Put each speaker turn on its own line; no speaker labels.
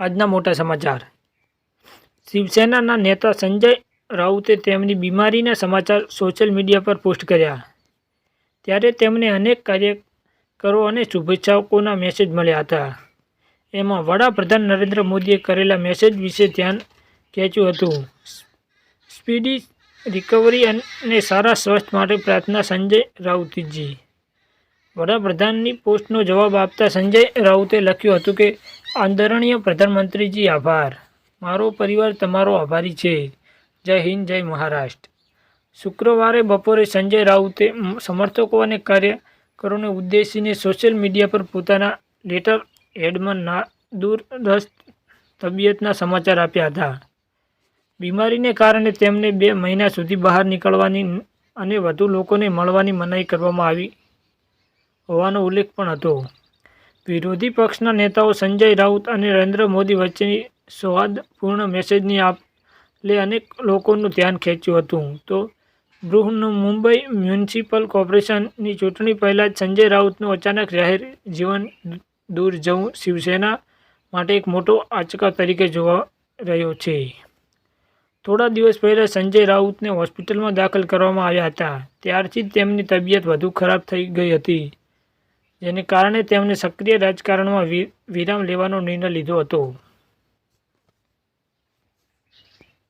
આજના મોટા સમાચાર. શિવસેનાના નેતા સંજય રાઉતે તેમની બીમારીના સમાચાર સોશિયલ મીડિયા પર પોસ્ટ કર્યા. ત્યારે તેમને અનેક કાર્યકરો અને શુભેચ્છાઓના મેસેજ મળ્યા હતા. એમાં વડાપ્રધાન નરેન્દ્ર મોદીએ કરેલા મેસેજ વિશે ધ્યાન ખેંચ્યું હતું. સ્પીડી રિકવરી અને સારા સ્વાસ્થ્ય માટે પ્રાર્થના સંજય રાઉતજી. વડાપ્રધાનની પોસ્ટનો જવાબ આપતા સંજય રાઉતે લખ્યું હતું કે આદરણીય પ્રધાનમંત્રીજી, આભાર. મારો પરિવાર તમારો આભારી છે. જય હિન્દ, જય મહારાષ્ટ્ર. શુક્રવારે બપોરે સંજય રાઉતે સમર્થકો અને કાર્યકરોને ઉદ્દેશીને સોશિયલ મીડિયા પર પોતાના લેટર હેડમાં ના દૂરદસ્ત તબિયતના સમાચાર આપ્યા હતા. બીમારીને કારણે તેમને બે મહિના સુધી બહાર નીકળવાની અને વધુ લોકોને મળવાની મનાઈ કરવામાં આવી હોવાનો ઉલ્લેખ પણ હતો. વિરોધી પક્ષના નેતાઓ સંજય રાઉત અને નરેન્દ્ર મોદી વચ્ચેની સૌહાર્દપૂર્ણ મેસેજની આપ લે અનેક લોકોનું ધ્યાન ખેંચ્યું હતું. તો બૃહનું મુંબઈ મ્યુનિસિપલ કોર્પોરેશનની ચૂંટણી પહેલાં સંજય રાઉતનું અચાનક જાહેર જીવન દૂર જવું શિવસેના માટે એક મોટો આંચકા તરીકે જોવા રહ્યો છે. થોડા દિવસ પહેલાં સંજય રાઉતને હોસ્પિટલમાં દાખલ કરવામાં આવ્યા હતા. ત્યારથી તેમની તબિયત વધુ ખરાબ થઈ ગઈ હતી. જેને કારણે તેમણે સક્રિય રાજકારણમાં વિરામ લેવાનો નિર્ણય લીધો હતો.